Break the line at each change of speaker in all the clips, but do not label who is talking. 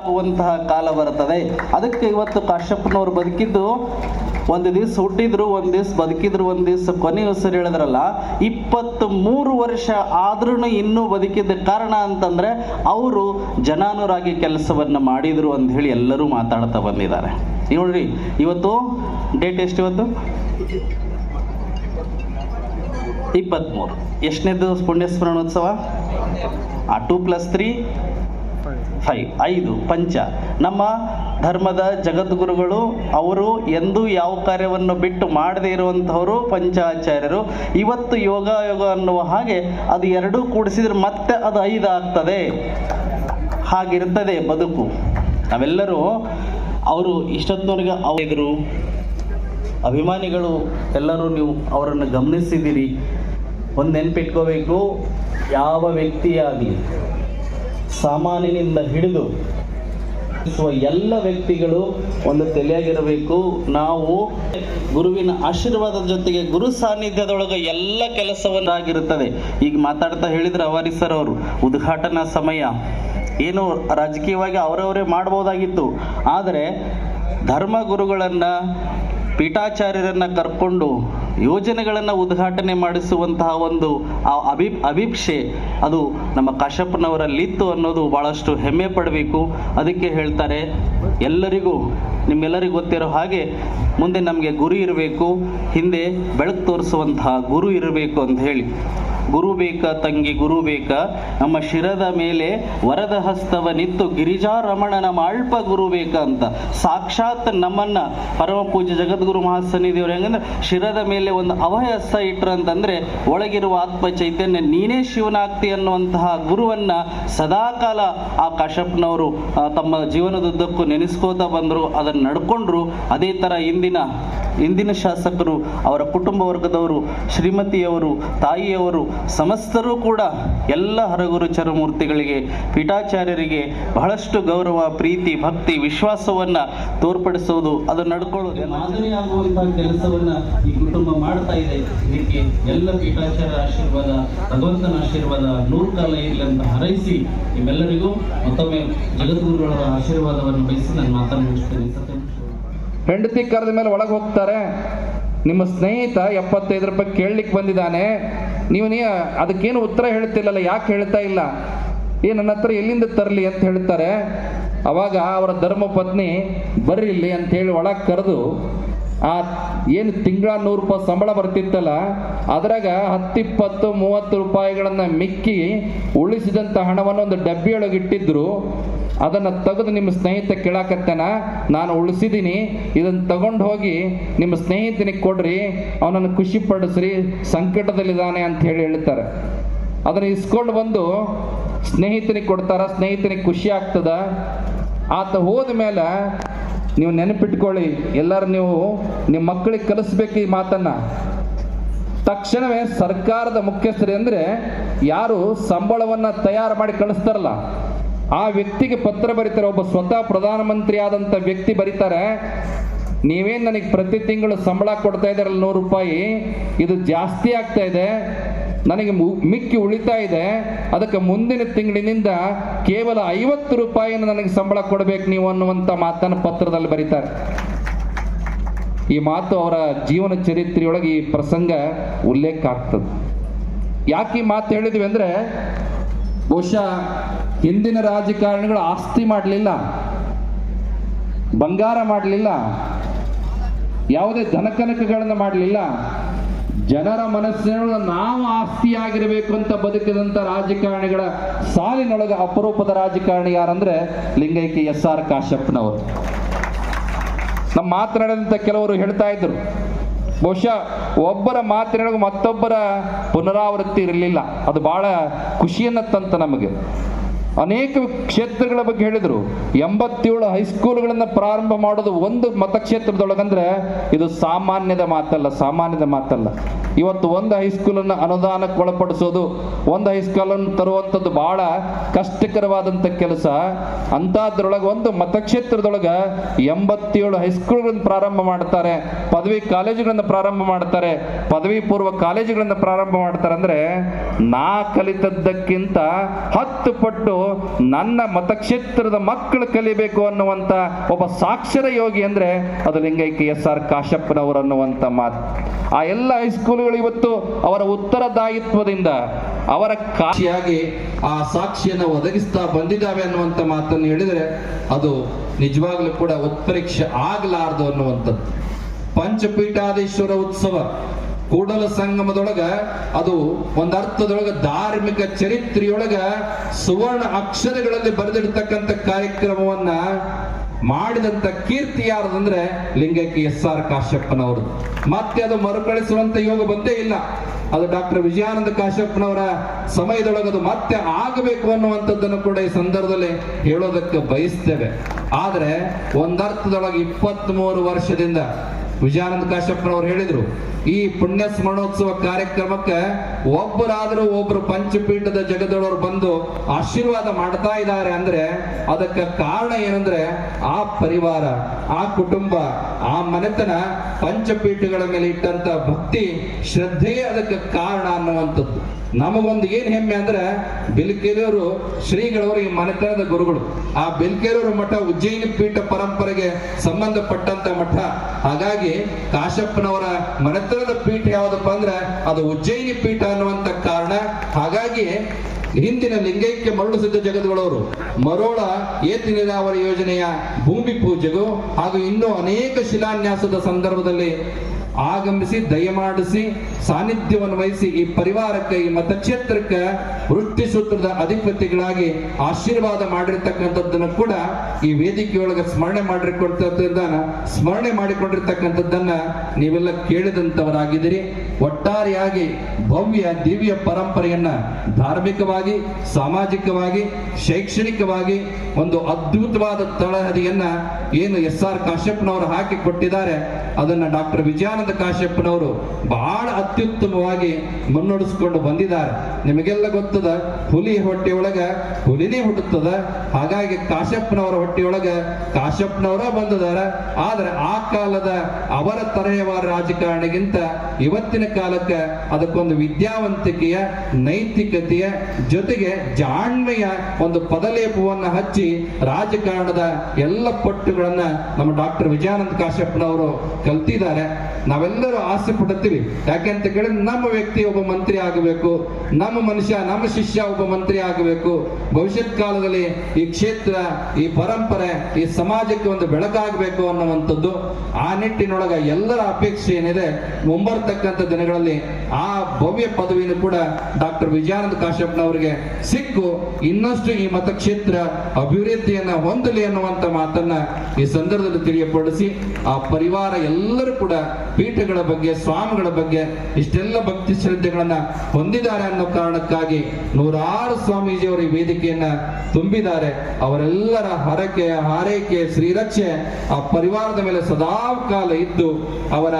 ಆಗುವಂತಹ ಕಾಲ ಬರುತ್ತದೆ. ಅದಕ್ಕೆ ಇವತ್ತು ಕಾಶ್ಯಪ್ಪನವರು ಬದುಕಿದ್ದು ಒಂದು ದಿವಸ ಹುಟ್ಟಿದ್ರು, ಒಂದು ದಿವಸ ಬದುಕಿದ್ರು, ಒಂದು ದಿವಸ ಕೊನೆ ಹೆಸರು ಹೇಳಿದ್ರಲ್ಲ ಇಪ್ಪತ್ತ್ ಮೂರು ವರ್ಷ ಆದ್ರೂ ಇನ್ನೂ ಬದುಕಿದ್ದ ಕಾರಣ ಅಂತಂದ್ರೆ ಅವರು ಜನಾನುರಾಗಿ ಕೆಲಸವನ್ನ ಮಾಡಿದ್ರು ಅಂತ ಹೇಳಿ ಎಲ್ಲರೂ ಮಾತಾಡ್ತಾ ಬಂದಿದ್ದಾರೆ. ನೋಡ್ರಿ, ಇವತ್ತು ಡೇಟ್ ಎಷ್ಟು ಇವತ್ತು? ಇಪ್ಪತ್ತ್ಮೂರು ಎಷ್ಟನೇದು ಪುಣ್ಯಸ್ಮರಣೋತ್ಸವ? ಆ ಟೂ ಪ್ಲಸ್ ತ್ರೀ ಫೈವ್ ಐದು, ಪಂಚ. ನಮ್ಮ ಧರ್ಮದ ಜಗದ್ಗುರುಗಳು ಅವರು ಎಂದೂ ಯಾವ ಕಾರ್ಯವನ್ನು ಬಿಟ್ಟು ಮಾಡದೇ ಇರುವಂಥವರು ಪಂಚಾಚಾರ್ಯರು. ಇವತ್ತು ಯೋಗ ಯೋಗ ಅನ್ನುವ ಹಾಗೆ ಅದು ಎರಡೂ ಕೂಡಿಸಿದ್ರೆ ಮತ್ತೆ ಅದು ಐದು ಆಗ್ತದೆ. ಹಾಗಿರ್ತದೆ ಬದುಕು. ನಾವೆಲ್ಲರೂ ಅವರು ಇಷ್ಟೊತ್ತವರೆಗೆ ಅವರು ಅಭಿಮಾನಿಗಳು ಎಲ್ಲರೂ ನೀವು ಅವರನ್ನು ಗಮನಿಸಿದ್ದೀರಿ. ಒಂದು ನೆನಪಿಟ್ಕೋಬೇಕು. ಯಾವ ವ್ಯಕ್ತಿಯಾಗಲಿ. ಸಾಮಾನ್ಯನಿಂದ ಹಿಡಿದು ಎಲ್ಲ ವ್ಯಕ್ತಿಗಳು ಒಂದು ತಲೆಯಾಗಿರಬೇಕು. ನಾವು ಗುರುವಿನ ಆಶೀರ್ವಾದದ ಜೊತೆಗೆ ಗುರು ಸಾನ್ನಿಧ್ಯದೊಳಗೆ ಎಲ್ಲ ಕೆಲಸವನ್ನಾಗಿರುತ್ತದೆ. ಈಗ ಮಾತಾಡ್ತಾ ಹೇಳಿದ್ರು ಅವಾರಿ ಸರ್ ಅವರು, ಉದ್ಘಾಟನಾ ಸಮಯ. ಏನು ರಾಜಕೀಯವಾಗಿ ಅವರವರೇ ಮಾಡ್ಬೋದಾಗಿತ್ತು. ಆದರೆ ಧರ್ಮ ಗುರುಗಳನ್ನು, ಪೀಠಾಚಾರ್ಯರನ್ನು ಕರ್ಕೊಂಡು ಯೋಜನೆಗಳನ್ನು ಉದ್ಘಾಟನೆ ಮಾಡಿಸುವಂತಹ ಒಂದು ಆ ಅಭಿ, ಅಭಿಕ್ಷೆ. ಅದು ನಮ್ಮ ಕಾಶಪ್ಪನವರಲ್ಲಿತ್ತು ಅನ್ನೋದು ಭಾಳಷ್ಟು ಹೆಮ್ಮೆ ಪಡಬೇಕು. ಅದಕ್ಕೆ ಹೇಳ್ತಾರೆ, ಎಲ್ಲರಿಗೂ, ನಿಮ್ಮೆಲ್ಲರಿಗೂ ಗೊತ್ತಿರೋ ಹಾಗೆ, ಮುಂದೆ ನಮಗೆ ಗುರು ಇರಬೇಕು, ಹಿಂದೆ ಬೆಳಕು ತೋರಿಸುವಂತಹ ಗುರು ಇರಬೇಕು ಅಂತ ಹೇಳಿ. ಗುರು ಬೇಕ, ತಂಗಿ ಗುರು ಬೇಕ? ನಮ್ಮ ಶಿರದ ಮೇಲೆ ವರದ ಹಸ್ತವ ಗಿರಿಜಾ ರಮಣನ ಮಾಳ್ಪ ಗುರು ಬೇಕ ಅಂತ. ಸಾಕ್ಷಾತ್ ನಮ್ಮನ್ನ ಪರಮ ಪೂಜೆ ಜಗದ್ಗುರು ಮಹಾಸನ್ನಿಧಿಯವರು ಹೆಂಗಂದ್ರೆ ಶಿರದ ಮೇಲೆ ಒಂದು ಅವಯಸ್ಸ ಹಸ್ತ ಇಟ್ರು ಅಂತಂದ್ರೆ ಒಳಗಿರುವ ಆತ್ಮ ಚೈತನ್ಯ ನೀನೇ ಶಿವನಾಗ್ತಿ ಅನ್ನುವಂತಹ ಗುರುವನ್ನ ಸದಾಕಾಲ ಆ ಕಶ್ಯಪ್ನವರು ತಮ್ಮ ಜೀವನದುದ್ದಕ್ಕೂ ನೆನೆಸ್ಕೋತಾ ಬಂದರು, ಅದನ್ನು ನಡ್ಕೊಂಡ್ರು. ಅದೇ ಥರ ಇಂದಿನ ಇಂದಿನ ಶಾಸಕರು, ಅವರ ಕುಟುಂಬ ವರ್ಗದವರು, ಶ್ರೀಮತಿಯವರು, ತಾಯಿಯವರು, ಸಮಸ್ತರೂ ಕೂಡ ಎಲ್ಲ ಹರಗುರು ಚರಮೂರ್ತಿಗಳಿಗೆ, ಪೀಠಾಚಾರ್ಯರಿಗೆ ಬಹಳಷ್ಟು ಗೌರವ, ಪ್ರೀತಿ, ಭಕ್ತಿ, ವಿಶ್ವಾಸವನ್ನ ತೋರ್ಪಡಿಸುವುದು, ಅದು ನಡ್ಕೊಳ್ಳೋದು ಮಾದರಿಯಾಗುವಂತಹ ಕೆಲಸವನ್ನ ಈ ಕುಟುಂಬ ಮಾಡ್ತಾ ಇದೆ. ಇದಕ್ಕೆ ಎಲ್ಲ ಪೀಠಾಚಾರ್ಯರ ಆಶೀರ್ವಾದ, ಭಗವಂತನ ಆಶೀರ್ವಾದ, ನೂರು ಕಾಲ ಇರಲಿ ಅಂತ ಹಾರೈಸಿ ನಿಮ್ಮೆಲ್ಲರಿಗೂ ಮತ್ತೊಮ್ಮೆ ಜಗದ್ಗುರುಗಳ ಆಶೀರ್ವಾದವನ್ನು ಬಯಸಿ ನಾನು ಮಾತನಾಡುತ್ತೇನೆ ಸತ್ಯ
ಹೆಂಡತಿ ಕರೆದ ಮೇಲೆ ಒಳಗೆ ಹೋಗ್ತಾರೆ. ನಿಮ್ಮ ಸ್ನೇಹಿತ ಎಪ್ಪತ್ತೈದು ರೂಪಾಯಿ ಕೇಳಲಿಕ್ಕೆ ಬಂದಿದ್ದಾನೆ. ನೀವು ನೀ ಅದಕ್ಕೇನು ಉತ್ತರ ಹೇಳ್ತಿಲ್ಲಲ್ಲ ಯಾಕೆ ಹೇಳ್ತಾ ಇಲ್ಲ? ಏ, ನನ್ನ ಹತ್ರ ಎಲ್ಲಿಂದ ತರಲಿ ಅಂತ ಹೇಳ್ತಾರೆ. ಅವಾಗ ಅವರ ಧರ್ಮ ಪತ್ನಿ ಬರ್ರಿ ಇಲ್ಲಿ ಅಂತ ಹೇಳಿ ಒಳಗೆ ಕರೆದು ಆ ಏನು ತಿಂಗಳ ನೂರು ರೂಪಾಯಿ ಸಂಬಳ ಬರ್ತಿತ್ತಲ್ಲ, ಅದ್ರಾಗ ಹತ್ತಿಪ್ಪತ್ತು, ಮೂವತ್ತು ರೂಪಾಯಿಗಳನ್ನ ಮಿಕ್ಕಿ ಉಳಿಸಿದಂಥ ಹಣವನ್ನು ಒಂದು ಡಬ್ಬಿಯೊಳಗೆ ಇಟ್ಟಿದ್ರು. ಅದನ್ನು ತೆಗೆದು ನಿಮ್ಮ ಸ್ನೇಹಿತ ಕೇಳಾಕತ್ತೇನ, ನಾನು ಉಳಿಸಿದ್ದೀನಿ ಇದನ್ನು ತಗೊಂಡು ಹೋಗಿ ನಿಮ್ಮ ಸ್ನೇಹಿತನಿಗೆ ಕೊಡ್ರಿ, ಅವನನ್ನು ಖುಷಿ ಪಡಿಸ್ರಿ, ಸಂಕಟದಲ್ಲಿದ್ದಾನೆ ಅಂತ ಹೇಳಿ ಹೇಳ್ತಾರೆ. ಅದನ್ನು ಇಸ್ಕೊಂಡು ಬಂದು ಸ್ನೇಹಿತನಿಗೆ ಕೊಡ್ತಾರ, ಸ್ನೇಹಿತನಿಗೆ ಖುಷಿ ಆಗ್ತದ. ಆತ ಹೋದ ಮೇಲೆ ನೀವು ನೆನಪಿಟ್ಕೊಳ್ಳಿ, ಎಲ್ಲರೂ ನೀವು ನಿಮ್ಮ ಮಕ್ಕಳಿಗೆ ಕಲಿಸ್ಬೇಕು ಈ ಮಾತನ್ನ. ತಕ್ಷಣವೇ ಸರ್ಕಾರದ ಮುಖ್ಯಸ್ಥರೇ ಅಂದರೆ ಯಾರು ಸಂಬಳವನ್ನ ತಯಾರು ಮಾಡಿ ಕಳಿಸ್ತಾರಲ್ಲ, ಆ ವ್ಯಕ್ತಿಗೆ ಪತ್ರ ಬರೀತಾರೆ, ಒಬ್ಬ ಸ್ವತಃ ಪ್ರಧಾನಮಂತ್ರಿ ಆದಂತ ವ್ಯಕ್ತಿ ಬರೀತಾರೆ, ನೀವೇನು ನನಗೆ ಪ್ರತಿ ತಿಂಗಳು ಸಂಬಳ ಕೊಡ್ತಾ ಇದ್ದಾರಲ್ಲ ನೂರು ರೂಪಾಯಿ, ಇದು ಜಾಸ್ತಿ ಆಗ್ತಾ ಇದೆ ನನಗೆ ಮಿಕ್ಕಿ ಉಳಿತಾ ಇದೆ. ಅದಕ್ಕೆ ಮುಂದಿನ ತಿಂಗಳಿನಿಂದ ಕೇವಲ ಐವತ್ತು ರೂಪಾಯಿಯನ್ನು ನನಗೆ ಸಂಬಳ ಕೊಡಬೇಕು ನೀವು ಅನ್ನುವಂಥ ಮಾತನ್ನು ಪತ್ರದಲ್ಲಿ ಬರೀತಾರೆ. ಈ ಮಾತು ಅವರ ಜೀವನ ಚರಿತ್ರೆಯೊಳಗೆ ಈ ಪ್ರಸಂಗ ಉಲ್ಲೇಖ ಆಗ್ತದೆ. ಯಾಕೆ ಈ ಮಾತು ಹೇಳಿದ್ವಿ ಅಂದ್ರೆ, ಬಹುಶಃ ಹಿಂದಿನ ರಾಜಕಾರಣಿಗಳು ಆಸ್ತಿ ಮಾಡಲಿಲ್ಲ, ಬಂಗಾರ ಮಾಡಲಿಲ್ಲ, ಯಾವುದೇ ಧನಕನಕಗಳನ್ನು ಮಾಡಲಿಲ್ಲ ಜನರ ಮನಸ್ಸಿನೊಳಗೆ ನಾವು ಆಸ್ತಿಯಾಗಿರಬೇಕು ಅಂತ ಬದುಕಿದಂಥ ರಾಜಕಾರಣಿಗಳ ಸಾಲಿನೊಳಗೆ ಅಪರೂಪದ ರಾಜಕಾರಣಿ ಯಾರಂದ್ರೆ ಲಿಂಗೈಕ್ಯ ಎಸ್ ಆರ್ ಕಾಶಪ್ಪನವರು ನಮ್ಮ ಮಾತನಾಡಿದಂಥ ಕೆಲವರು ಹೇಳ್ತಾ ಇದ್ರು, ಬಹುಶಃ ಒಬ್ಬರ ಮಾತಿನೊಳಗೆ ಮತ್ತೊಬ್ಬರ ಪುನರಾವೃತ್ತಿ ಇರಲಿಲ್ಲ. ಅದು ಬಹಳ ಖುಷಿಯನ್ನ ತಂತ ನಮಗೆ. ಅನೇಕ ಕ್ಷೇತ್ರಗಳ ಬಗ್ಗೆ ಹೇಳಿದರು. ಎಂಬತ್ತೇಳು ಹೈಸ್ಕೂಲ್ಗಳನ್ನು ಪ್ರಾರಂಭ ಮಾಡೋದು ಒಂದು ಮತಕ್ಷೇತ್ರದೊಳಗಂದ್ರೆ ಇದು ಸಾಮಾನ್ಯದ ಮಾತಲ್ಲ ಸಾಮಾನ್ಯದ ಮಾತಲ್ಲ. ಇವತ್ತು ಒಂದು ಹೈಸ್ಕೂಲನ್ನು ಅನುದಾನಕ್ಕೆ ಒಳಪಡಿಸೋದು ಒಂದು ಹೈಸ್ಕೂಲನ್ನು ತರುವಂಥದ್ದು ಬಹಳ ಕಷ್ಟಕರವಾದಂಥ ಕೆಲಸ. ಅಂಥದ್ರೊಳಗೆ ಒಂದು ಮತಕ್ಷೇತ್ರದೊಳಗೆ ಎಂಬತ್ತೇಳು ಹೈಸ್ಕೂಲ್ಗಳನ್ನು ಪ್ರಾರಂಭ ಮಾಡ್ತಾರೆ, ಪದವಿ ಕಾಲೇಜುಗಳನ್ನು ಪ್ರಾರಂಭ ಮಾಡ್ತಾರೆ. ಪದವಿ ಪೂರ್ವ ಕಾಲೇಜುಗಳನ್ನು ಪ್ರಾರಂಭ ಮಾಡ್ತಾರೆ ಅಂದ್ರೆ ನಾ ಕಲಿತದ್ದಕ್ಕಿಂತ ಹತ್ತು ಪಟ್ಟು ನನ್ನ ಮತಕ್ಷೇತ್ರದ ಮಕ್ಕಳು ಕಲಿಬೇಕು ಅನ್ನುವಂತ ಒಬ್ಬ ಸಾಕ್ಷರ ಯೋಗಿ ಅಂದ್ರೆ ಅದು ಲಿಂಗೈಕ್ಯ ಎಸ್ ಆರ್ ಕಾಶಪ್ಪನವರು ಅನ್ನುವಂತ ಮಾತು. ಆ ಎಲ್ಲ ಹೈಸ್ಕೂಲ್ಗಳು ಇವತ್ತು ಅವರ ಉತ್ತರದಾಯಿತ್ವದಿಂದ ಅವರ ಕಾಶಿಯಾಗಿ ಆ ಸಾಕ್ಷಿಯನ್ನು ಒದಗಿಸ್ತಾ ಬಂದಿದ್ದಾವೆ ಅನ್ನುವಂತ ಮಾತನ್ನು ಹೇಳಿದರೆ ಅದು ನಿಜವಾಗ್ಲೂ ಕೂಡ ಉತ್ಪರೀಕ್ಷೆ ಆಗಲಾರದು ಅನ್ನುವಂಥದ್ದು. ಪಂಚಪೀಠಾಧೀಶ್ವರ ಉತ್ಸವ. ಕೂಡಲ ಸಂಗಮದೊಳಗ, ಅದು ಒಂದರ್ಥದೊಳಗ ಧಾರ್ಮಿಕ ಚರಿತ್ರೆಯೊಳಗ ಸುವರ್ಣ ಅಕ್ಷರಗಳಲ್ಲಿ ಬರೆದಿರ್ತಕ್ಕಂಥ ಕಾರ್ಯಕ್ರಮವನ್ನ ಮಾಡಿದಂತ ಕೀರ್ತಿ ಯಾರದಂದ್ರೆ ಲಿಂಗಕ್ಕೆ ಎಸ್ ಆರ್ ಕಾಶ್ಯಪ್ಪನವರು. ಮತ್ತೆ ಅದು ಮರುಕಳಿಸುವಂತ ಯೋಗ ಬಂದೇ ಇಲ್ಲ. ಅದು ಡಾಕ್ಟರ್ ವಿಜಯಾನಂದ ಕಾಶ್ಯಪ್ಪನವರ ಸಮಯದೊಳಗದು ಮತ್ತೆ ಆಗಬೇಕು ಅನ್ನುವಂಥದ್ದನ್ನು ಕೂಡ ಈ ಸಂದರ್ಭದಲ್ಲಿ ಹೇಳೋದಕ್ಕೆ ಬಯಸ್ತೇವೆ. ಆದರೆ ಒಂದರ್ಥದೊಳಗೆ ಇಪ್ಪತ್ತ್ ಮೂರು ವರ್ಷದಿಂದ ವಿಜಯಾನಂದ ಕಾಶ್ಯಪ್ಪನವರು ಹೇಳಿದ್ರು, ಈ ಪುಣ್ಯ ಸ್ಮರಣೋತ್ಸವ ಕಾರ್ಯಕ್ರಮಕ್ಕೆ ಒಬ್ಬರಾದರೂ ಒಬ್ರು ಪಂಚಪೀಠದ ಜಗದೊಳವರು ಬಂದು ಆಶೀರ್ವಾದ ಮಾಡ್ತಾ ಇದ್ದಾರೆ ಅಂದ್ರೆ ಅದಕ್ಕೆ ಕಾರಣ ಏನಂದ್ರೆ ಆ ಪರಿವಾರ, ಆ ಕುಟುಂಬ, ಆ ಮನೆತನ ಪಂಚಪೀಠಗಳ ಮೇಲೆ ಇಟ್ಟಂತ ಭಕ್ತಿ ಶ್ರದ್ಧೆಯೇ ಅದಕ್ಕೆ ಕಾರಣ ಅನ್ನುವಂಥದ್ದು. ನಮಗೊಂದು ಏನ್ ಹೆಮ್ಮೆ ಅಂದ್ರೆ ಬಿಲ್ಕೇರಿಯವರು ಶ್ರೀಗಳವರು ಈ ಮನೆತನದ ಗುರುಗಳು. ಆ ಬಿಲ್ಕೇರಿಯವರು ಮಠ ಉಜ್ಜಯಿನಿ ಪೀಠ ಪರಂಪರೆಗೆ ಸಂಬಂಧಪಟ್ಟಂತ ಮಠ. ಹಾಗಾಗಿ ಕಾಶಪ್ಪನವರ ಮನೆತನದ ಪೀಠ ಯಾವುದಪ್ಪ ಅಂದ್ರೆ ಅದು ಉಜ್ಜಯಿನಿ ಪೀಠ ಅನ್ನುವಂತ ಕಾರಣ. ಹಾಗಾಗಿ ಹಿಂದಿನ ಲಿಂಗೈಕ್ಯ ಮರಳು ಸಿದ್ಧ ಜಗದ್ಗಳವರು ಮರೋಳ ಏತ ನೀರಾವರಿ ಯೋಜನೆಯ ಭೂಮಿ ಪೂಜೆಗೂ ಹಾಗೂ ಇನ್ನೂ ಅನೇಕ ಶಿಲಾನ್ಯಾಸದ ಸಂದರ್ಭದಲ್ಲಿ ಆಗಮಿಸಿ ದಯಮಾಡಿಸಿ ಸಾನ್ನಿಧ್ಯವನ್ನು ವಹಿಸಿ ಈ ಪರಿವಾರಕ್ಕೆ, ಈ ಮತಕ್ಷೇತ್ರಕ್ಕೆ ವೃತ್ತಿ ಸೂತ್ರದ ಅಧಿಪತಿಗಳಾಗಿ ಆಶೀರ್ವಾದ ಮಾಡಿರ್ತಕ್ಕಂಥದ್ದನ್ನು ಕೂಡ ಈ ವೇದಿಕೆಯೊಳಗೆ ಸ್ಮರಣೆ ಮಾಡಿಕೊಡ್ತಕ್ಕಂಥದ್ದನ್ನ ಸ್ಮರಣೆ ಮಾಡಿಕೊಂಡಿರ್ತಕ್ಕಂಥದ್ದನ್ನ ನೀವೆಲ್ಲ ಕೇಳಿದಂತವರಾಗಿದ್ದೀರಿ ಒಟ್ಟಾರೆಯಾಗಿ ಭವ್ಯ ದಿವ್ಯ ಪರಂಪರೆಯನ್ನ ಧಾರ್ಮಿಕವಾಗಿ, ಸಾಮಾಜಿಕವಾಗಿ, ಶೈಕ್ಷಣಿಕವಾಗಿ ಒಂದು ಅದ್ಭುತವಾದ ತಳಹದಿಯನ್ನ ಏನು ಎಸ್ ಆರ್ ಕಾಶ್ಯಪ್ನವರು ಹಾಕಿ ಕೊಟ್ಟಿದ್ದಾರೆ, ಅದನ್ನ ಡಾಕ್ಟರ್ ವಿಜಯಾನಂದ ಕಾಶ್ಯಪ್ಪನವರು ಬಹಳ ಅತ್ಯುತ್ತಮವಾಗಿ ಮುನ್ನಡೆಸಿಕೊಂಡು ಬಂದಿದ್ದಾರೆ. ನಿಮಗೆಲ್ಲ ಗೊತ್ತದ, ಹುಲಿ ಹೊಟ್ಟೆಯೊಳಗ ಹುಲಿನೇ ಹುಟ್ಟುತ್ತದ. ಹಾಗಾಗಿ ಕಾಶ್ಯಪ್ಪನವರ ಹೊಟ್ಟೆಯೊಳಗ ಕಾಶ್ಯಪ್ಪನವರ ಬಂದಿದಾರ ಆದ್ರೆ ಆ ಕಾಲದ ಅವರ ತರಹವಾರ ರಾಜಕಾರಣಿಗಿಂತ ಇವತ್ತಿನ ಕಾಲಕ್ಕೆ ಅದಕ್ಕೊಂದು ವಿದ್ಯಾವಂತಿಕೆಯ, ನೈತಿಕತೆಯ ಜೊತೆಗೆ ಜಾಣ್ಮೆಯ ಒಂದು ಪದಲೇಪವನ್ನ ಹಚ್ಚಿ ರಾಜಕಾರಣದ ಎಲ್ಲ ಪಟ್ಟುಗಳನ್ನ ನಮ್ಮ ಡಾಕ್ಟರ್ ವಿಜಯಾನಂದ ಕಾಶ್ಯಪ್ಪನವರು ಕಲ್ತಿದ್ದಾರೆ. ನಾವೆಲ್ಲರೂ ಆಸೆ ಪಡುತ್ತೀವಿ. ಯಾಕೆಂತ ಕೇಳಿದ್ರೆ ನಮ್ಮ ವ್ಯಕ್ತಿ ಒಬ್ಬ ಮಂತ್ರಿ ಆಗಬೇಕು, ನಮ್ಮ ಮನುಷ್ಯ, ನಮ್ಮ ಶಿಷ್ಯ ಒಬ್ಬ ಮಂತ್ರಿ ಆಗಬೇಕು. ಭವಿಷ್ಯತ್ ಕಾಲದಲ್ಲಿ ಈ ಕ್ಷೇತ್ರ, ಈ ಪರಂಪರೆ, ಈ ಸಮಾಜಕ್ಕೆ ಒಂದು ಬೆಳಕಾಗಬೇಕು ಅನ್ನುವಂಥದ್ದು ಆ ನಿಟ್ಟಿನೊಳಗ ಎಲ್ಲರ ಅಪೇಕ್ಷೆ ಏನಿದೆ, ಮುಂಬರ್ತಕ್ಕಂಥ ದಿನಗಳಲ್ಲಿ ಆ ಭವ್ಯ ಪದವಿಯನ್ನು ಕೂಡ ಡಾಕ್ಟರ್ ವಿಜಯಾನಂದ ಕಾಶ್ಯಪ್ನವರಿಗೆ ಸಿಕ್ಕು. ಇನ್ನಷ್ಟು ಈ ಮತಕ್ಷೇತ್ರ ಅಭಿವೃದ್ಧಿಯನ್ನ ಹೊಂದಲಿ ಅನ್ನುವಂತ ಮಾತನ್ನ ಈ ಸಂದರ್ಭದಲ್ಲಿ ತಿಳಿಯಪಡಿಸಿ ಆ ಪರಿವಾರ ಎಲ್ಲರೂ ಕೂಡ ಪೀಠಗಳ ಬಗ್ಗೆ, ಸ್ವಾಮಿಗಳ ಬಗ್ಗೆ ಇಷ್ಟೆಲ್ಲ ಭಕ್ತಿ ಶ್ರದ್ಧೆಗಳನ್ನ ಹೊಂದಿದ್ದಾರೆ ಅನ್ನೋ ಕಾರಣಕ್ಕಾಗಿ ನೂರಾರು ಸ್ವಾಮೀಜಿಯವರು ಈ ವೇದಿಕೆಯನ್ನ ತುಂಬಿದ್ದಾರೆ. ಅವರೆಲ್ಲರ ಹರಕೆ, ಹಾರೈಕೆ, ಶ್ರೀರಕ್ಷೆ ಆ ಪರಿವಾರದ ಮೇಲೆ ಸದಾ ಕಾಲ ಇದ್ದು ಅವರ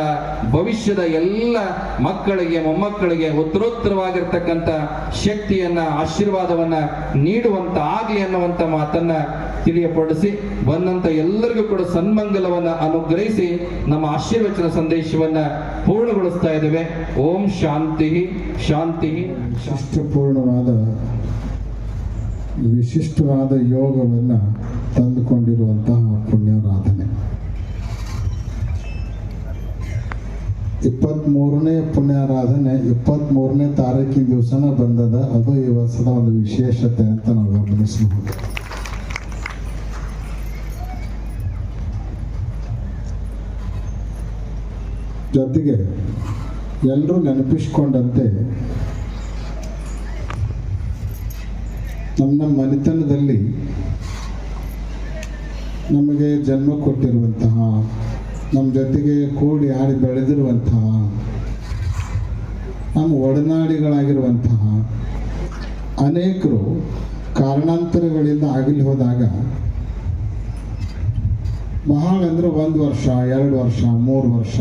ಭವಿಷ್ಯದ ಎಲ್ಲ ಮಕ್ಕಳಿಗೆ, ಮೊಮ್ಮಕ್ಕಳಿಗೆ ಉತ್ತರೋತ್ತರವಾಗಿರ್ತಕ್ಕಂಥ ಶಕ್ತಿಯನ್ನ, ಆಶೀರ್ವಾದವನ್ನ ನೀಡುವಂತ ಆಗ್ಲಿ ಅನ್ನುವಂತ ಮಾತನ್ನ ತಿಳಿಯಪಡಿಸಿ, ಬಂದಂತ ಎಲ್ಲರಿಗೂ ಕೂಡ ಸನ್ಮಂಗಲವನ್ನ ಅನುಗ್ರಹಿಸಿ ನಮ್ಮ ಆಶೀರ್ವಚನ ಸಂದೇಶವನ್ನ ಪೂರ್ಣಗೊಳಿಸ್ತಾ ಇದ್ದೇವೆ. ಓಂ ಶಾಂತಿ ಶಾಂತಿ.
ಶಿಷ್ಟಪೂರ್ಣವಾದ ವಿಶಿಷ್ಟವಾದ ಯೋಗವನ್ನ ತಂದುಕೊಂಡಿರುವಂತಹ ಪುಣ್ಯಾರಾಧನೆ. ಇಪ್ಪತ್ತ್ಮೂರನೇ ಪುಣ್ಯಾರಾಧನೆ ಇಪ್ಪತ್ತ್ಮೂರನೇ ತಾರೀಕಿನ ದಿವಸನ ಬಂದದ, ಅದು ಈ ವರ್ಷದ ಒಂದು ವಿಶೇಷತೆ ಅಂತ ನಾವು ಗಮನಿಸಬಹುದು. ಜೊತೆಗೆ ಎಲ್ಲರೂ ನೆನಪಿಸ್ಕೊಂಡಂತೆ ನಮ್ಮ ನಮ್ಮ ಮನೆತನದಲ್ಲಿ ನಮಗೆ ಜನ್ಮ ಕೊಟ್ಟಿರುವಂತಹ, ನಮ್ಮ ಜೊತೆಗೆ ಕೂಡಿ ಆಡಿ ಬೆಳೆದಿರುವಂತಹ, ನಮ್ಮ ಒಡನಾಡಿಗಳಾಗಿರುವಂತಹ ಅನೇಕರು ಕಾರಣಾಂತರಗಳಿಂದ ಆಗಲಿ ಹೋದಾಗ ಬಹಳ ಅಂದ್ರೆ ಒಂದು ವರ್ಷ, ಎರಡು ವರ್ಷ, ಮೂರು ವರ್ಷ.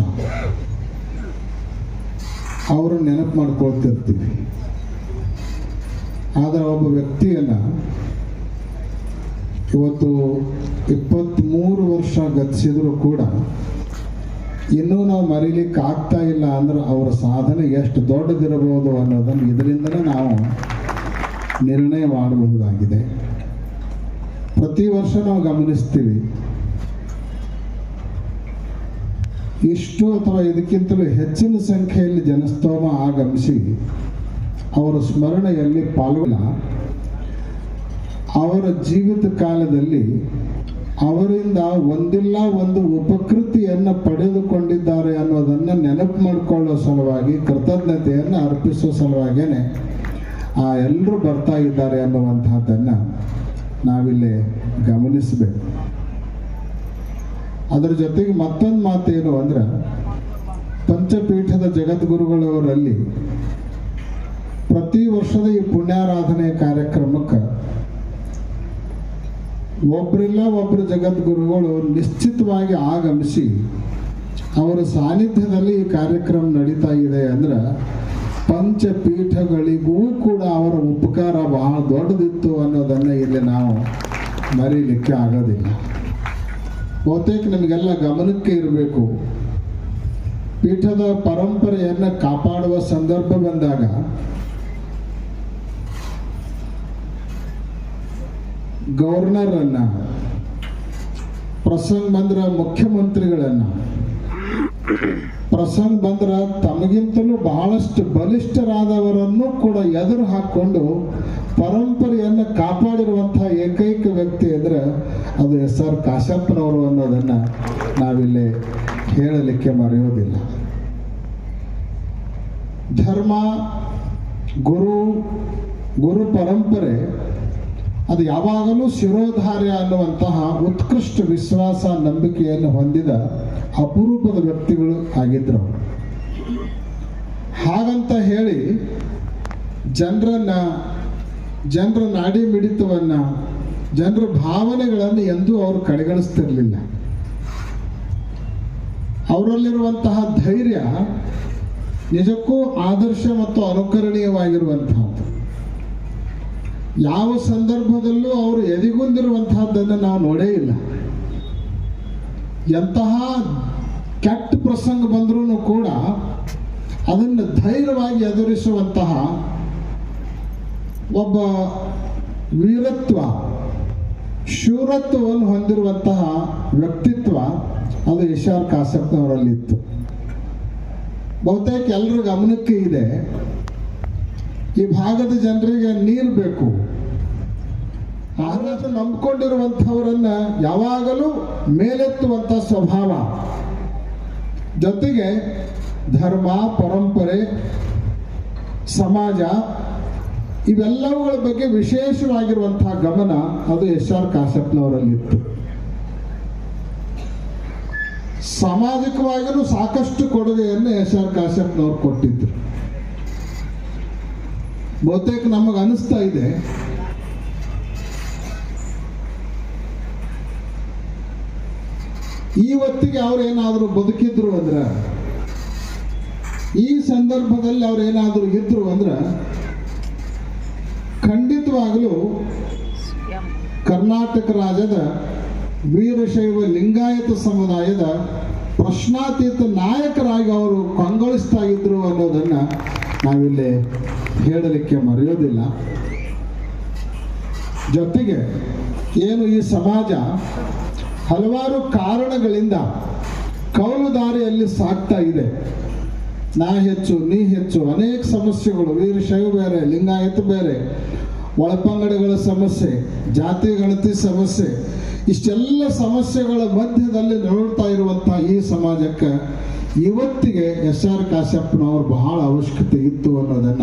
ಅವರು ನೆನಪು ಮಾಡ್ಕೊಳ್ತಿರ್ತೀವಿ. ಆದರೆ ಒಬ್ಬ ವ್ಯಕ್ತಿಯನ್ನ ಇವತ್ತು ಇಪ್ಪತ್ತ್ಮೂರು ವರ್ಷ ಗತಿಸಿದರೂ ಕೂಡ ಇನ್ನೂ ನಾವು ಮರೀಲಿಕ್ಕೆ ಆಗ್ತಾ ಇಲ್ಲ ಅಂದ್ರೆ ಅವರ ಸಾಧನೆ ಎಷ್ಟು ದೊಡ್ಡದಿರಬಹುದು ಅನ್ನೋದನ್ನು ಇದರಿಂದಲೇ ನಾವು ನಿರ್ಣಯ ಮಾಡಬಹುದಾಗಿದೆ. ಪ್ರತಿ ವರ್ಷ ನಾವು ಗಮನಿಸ್ತೀವಿ. ಇಷ್ಟು ಅಥವಾ ಇದಕ್ಕಿಂತಲೂ ಹೆಚ್ಚಿನ ಸಂಖ್ಯೆಯಲ್ಲಿ ಜನಸ್ತೋಮ ಆಗಮಿಸಿ ಅವರ ಸ್ಮರಣೆಯಲ್ಲಿ ಪಾಲ್ಗೊಳ್ಳ ಅವರ ಜೀವಿತ ಕಾಲದಲ್ಲಿ ಅವರಿಂದ ಒಂದಿಲ್ಲ ಒಂದು ಉಪಕೃತಿಯನ್ನು ಪಡೆದುಕೊಂಡಿದ್ದಾರೆ ಅನ್ನೋದನ್ನು ನೆನಪು ಮಾಡಿಕೊಳ್ಳೋ ಸಲುವಾಗಿ ಕೃತಜ್ಞತೆಯನ್ನು ಅರ್ಪಿಸೋ ಸಲುವಾಗೇನೆ ಆ ಎಲ್ಲರೂ ಬರ್ತಾ ಇದ್ದಾರೆ ಅನ್ನುವಂಥದ್ದನ್ನು ನಾವಿಲ್ಲಿ ಗಮನಿಸಬೇಕು. ಅದರ ಜೊತೆಗೆ ಮತ್ತೊಂದು ಮಾತೇನು ಅಂದ್ರೆ, ಪಂಚಪೀಠದ ಜಗದ್ಗುರುಗಳವರಲ್ಲಿ ಪ್ರತಿ ವರ್ಷದ ಈ ಪುಣ್ಯಾರಾಧನೆ ಕಾರ್ಯಕ್ರಮಕ್ಕೆ ಒಬ್ಬರಿಲ್ಲ ಒಬ್ಬರು ಜಗದ್ಗುರುಗಳು ನಿಶ್ಚಿತವಾಗಿ ಆಗಮಿಸಿ ಅವರ ಸಾನ್ನಿಧ್ಯದಲ್ಲಿ ಈ ಕಾರ್ಯಕ್ರಮ ನಡೀತಾ ಇದೆ ಅಂದ್ರೆ, ಪಂಚಪೀಠಗಳಿಗೂ ಕೂಡ ಅವರ ಉಪಕಾರ ಬಹಳ ದೊಡ್ಡದಿತ್ತು ಅನ್ನೋದನ್ನ ಇಲ್ಲಿ ನಾವು ಮರೀಲಿಕ್ಕೆ ಆಗೋದಿಲ್ಲ. ಬಹುತೇಕ ನಿಮಗೆಲ್ಲ ಗಮನಕ್ಕೆ ಇರಬೇಕು. ಪೀಠದ ಪರಂಪರೆಯನ್ನು ಕಾಪಾಡುವ ಸಂದರ್ಭ ಬಂದಾಗ ಗವರ್ನರನ್ನ, ಪ್ರಸಂಗ ಬಂದ್ರ ಮುಖ್ಯಮಂತ್ರಿಗಳನ್ನ, ಪ್ರಸಂಗ ಬಂದ್ರ ತಮಗಿಂತಲೂ ಬಹಳಷ್ಟು ಬಲಿಷ್ಠರಾದವರನ್ನು ಕೂಡ ಎದುರು ಹಾಕೊಂಡು ಪರಂಪರೆಯನ್ನು ಕಾಪಾಡಿರುವಂತಹ ಏಕೈಕ ವ್ಯಕ್ತಿ ಅಂದ್ರೆ ಅದು ಎಸ್ ಆರ್ ಕಾಶಪ್ಪನವರು ಅನ್ನೋದನ್ನ ನಾವಿಲ್ಲಿ ಹೇಳಲಿಕ್ಕೆ ಮರೆಯೋದಿಲ್ಲ. ಧರ್ಮ, ಗುರು ಗುರು ಪರಂಪರೆ, ಅದು ಯಾವಾಗಲೂ ಶಿರೋಧಾರ್ಯ ಅನ್ನುವಂತಹ ಉತ್ಕೃಷ್ಟ ವಿಶ್ವಾಸ ನಂಬಿಕೆಯನ್ನು ಹೊಂದಿದ ಅಪರೂಪದ ವ್ಯಕ್ತಿಗಳು ಆಗಿದ್ರು ಹಾಗಂತ ಹೇಳಿ ಜನರನ್ನ ಜನರ ನಾಡಿ ಮಿಡಿತವನ್ನ, ಜನರ ಭಾವನೆಗಳನ್ನು ಎಂದೂ ಅವರು ಕಡೆಗಣಿಸ್ತಿರಲಿಲ್ಲ. ಅವರಲ್ಲಿರುವಂತಹ ಧೈರ್ಯ ನಿಜಕ್ಕೂ ಆದರ್ಶ ಮತ್ತು ಅನುಕರಣೀಯವಾಗಿರುವಂತಹದ್ದು. ಯಾವ ಸಂದರ್ಭದಲ್ಲೂ ಅವರು ಎದಿಗೊಂಡಿರುವಂತಹದ್ದನ್ನು ನಾವು ನೋಡೇ ಇಲ್ಲ. ಎಂತಹ ಕೆಟ್ಟ ಪ್ರಸಂಗ ಬಂದರೂ ಕೂಡ ಅದನ್ನು ಧೈರ್ಯವಾಗಿ ಎದುರಿಸುವಂತಹ ಒಬ್ಬ ವೀರತ್ವ, ಶೂರತ್ವವನ್ನು ಹೊಂದಿರುವಂತಹ ವ್ಯಕ್ತಿತ್ವ ಅದು ಎಸ್ ಆರ್ ಕಾಸಪ್ಪನವರಲ್ಲಿತ್ತು ಬಹುತೇಕ ಎಲ್ಲರ ಗಮನಕ್ಕೆ ಇದೆ. ಈ ಭಾಗದ ಜನರಿಗೆ ನೀರು ಬೇಕು. ಆಹಾರ ನಂಬಿಕೊಂಡಿರುವಂಥವರನ್ನ ಯಾವಾಗಲೂ ಮೇಲೆತ್ತುವಂಥ ಸ್ವಭಾವ. ಜೊತೆಗೆ ಧರ್ಮ, ಪರಂಪರೆ, ಸಮಾಜ ಇವೆಲ್ಲವುಗಳ ಬಗ್ಗೆ ವಿಶೇಷವಾಗಿರುವಂತಹ ಗಮನ ಅದು ಎಸ್ ಆರ್ ಕಾಶಪ್ಪನವರಲ್ಲಿತ್ತು ಸಾಮಾಜಿಕವಾಗಿಯೂ ಸಾಕಷ್ಟು ಕೊಡುಗೆಯನ್ನು ಎಸ್ ಆರ್ ಕಾಶಪ್ಪನವರು ಕೊಟ್ಟಿದ್ರು. ಬಹುತೇಕ ನಮಗೆ ಅನಿಸ್ತಾ ಇದೆ ಇವತ್ತಿಗೆ ಅವ್ರು ಏನಾದರೂ ಬದುಕಿದ್ರು ಅಂದ್ರೆ, ಈ ಸಂದರ್ಭದಲ್ಲಿ ಅವ್ರು ಏನಾದರೂ ಇದ್ರು ಅಂದ್ರೆ ಖಂಡಿತವಾಗಲೂ ಕರ್ನಾಟಕ ರಾಜ್ಯದ ವೀರಶೈವ ಲಿಂಗಾಯತ ಸಮುದಾಯದ ಪ್ರಶ್ನಾತೀತ ನಾಯಕರಾಗಿ ಅವರು ಕಂಗೊಳಿಸ್ತಾ ಇದ್ರು ಅನ್ನೋದನ್ನ ನಾವಿಲ್ಲಿ ಹೇಳಲಿಕ್ಕೆ ಮರೆಯೋದಿಲ್ಲ. ಜೊತೆಗೆ ಏನು ಈ ಸಮಾಜ ಹಲವಾರು ಕಾರಣಗಳಿಂದ ಕೌಲು ದಾರಿಯಲ್ಲಿ ಸಾಗ್ತಾ ಇದೆ. ನಾ ಹೆಚ್ಚು, ನೀ ಹೆಚ್ಚು, ಅನೇಕ ಸಮಸ್ಯೆಗಳು. ವೀರಶೈವ ಬೇರೆ, ಲಿಂಗಾಯತ ಬೇರೆ, ಒಳಪಂಗಡಗಳ ಸಮಸ್ಯೆ, ಜಾತಿ, ಗಣತಿ ಸಮಸ್ಯೆ. ಇಷ್ಟೆಲ್ಲ ಸಮಸ್ಯೆಗಳ ಮಧ್ಯದಲ್ಲಿ ನೋಡ್ತಾ ಇರುವಂತಹ ಈ ಸಮಾಜಕ್ಕೆ ಇವತ್ತಿಗೆ ಎಸ್ ಆರ್ ಕಾಶ್ಯಪ್ಪನವ್ರು ಬಹಳ ಅವಶ್ಯಕತೆ ಇತ್ತು ಅನ್ನೋದನ್ನ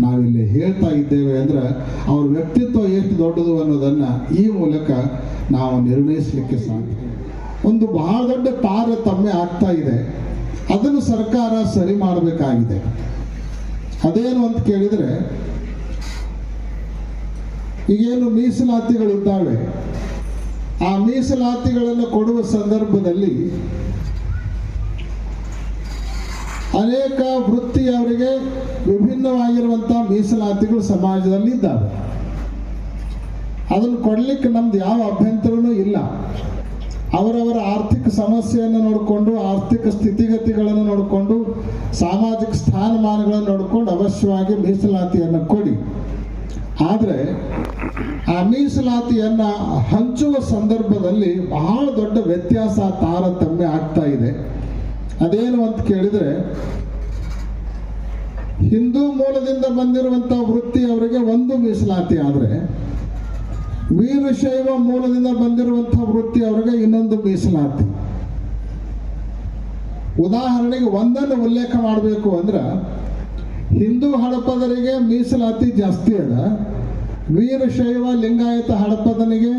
ನಾವಿಲ್ಲಿ ಹೇಳ್ತಾ ಇದ್ದೇವೆ ಅಂದ್ರೆ, ಅವ್ರ ವ್ಯಕ್ತಿತ್ವ ಎಷ್ಟು ದೊಡ್ಡದು ಅನ್ನೋದನ್ನ ಈ ಮೂಲಕ ನಾವು ನಿರ್ಣಯಿಸಲಿಕ್ಕೆ ಸಾಧ್ಯ. ಒಂದು ಬಹಳ ದೊಡ್ಡ ತಾರತಮ್ಯ ಆಗ್ತಾ ಇದೆ. ಅದನ್ನು ಸರ್ಕಾರ ಸರಿ ಮಾಡಬೇಕಾಗಿದೆ. ಅದೇನು ಅಂತ ಕೇಳಿದರೆ, ಈಗೇನು ಮೀಸಲಾತಿಗಳಿದ್ದಾವೆ ಆ ಮೀಸಲಾತಿಗಳನ್ನು ಕೊಡುವ ಸಂದರ್ಭದಲ್ಲಿ ಅನೇಕ ವೃತ್ತಿಯವರಿಗೆ ವಿಭಿನ್ನವಾಗಿರುವಂತಹ ಮೀಸಲಾತಿಗಳು ಸಮಾಜದಲ್ಲಿ ಇದ್ದಾವೆ ಅದನ್ನು ಕೊಡ್ಲಿಕ್ಕೆ ನಮ್ದು ಯಾವ ಅಭ್ಯಂತರನೂ ಇಲ್ಲ. ಅವರವರ ಆರ್ಥಿಕ ಸಮಸ್ಯೆಯನ್ನು ನೋಡಿಕೊಂಡು, ಆರ್ಥಿಕ ಸ್ಥಿತಿಗತಿಗಳನ್ನು ನೋಡಿಕೊಂಡು, ಸಾಮಾಜಿಕ ಸ್ಥಾನಮಾನಗಳನ್ನು ನೋಡಿಕೊಂಡು ಅವಶ್ಯವಾಗಿ ಮೀಸಲಾತಿಯನ್ನು ಕೊಡಿ. ಆದರೆ, ಆ ಮೀಸಲಾತಿಯನ್ನ ಹಂಚುವ ಸಂದರ್ಭದಲ್ಲಿ ಬಹಳ ದೊಡ್ಡ ವ್ಯತ್ಯಾಸ ತಾರತಮ್ಯ ಆಗ್ತಾ ಇದೆ. ಅದೇನು ಅಂತ ಕೇಳಿದ್ರೆ, ಹಿಂದೂ ಮೂಲದಿಂದ ಬಂದಿರುವಂಥ ವೃತ್ತಿ ಅವರಿಗೆ ಒಂದು ಮೀಸಲಾತಿ ಆದರೆ ವೀರಶೈವ ಮೂಲದಿಂದ ಬಂದಿರುವಂಥ ವೃತ್ತಿ ಅವರಿಗೆ ಇನ್ನೊಂದು ಮೀಸಲಾತಿ. ಉದಾಹರಣೆಗೆ ಒಂದನ್ನು ಉಲ್ಲೇಖ ಮಾಡಬೇಕು ಅಂದ್ರೆ, ಹಿಂದೂ ಹಡಪದರಿಗೆ ಮೀಸಲಾತಿ ಜಾಸ್ತಿ ಅದ. ವೀರಶೈವ ಲಿಂಗಾಯತ ಹಡಪದನಿಗೆ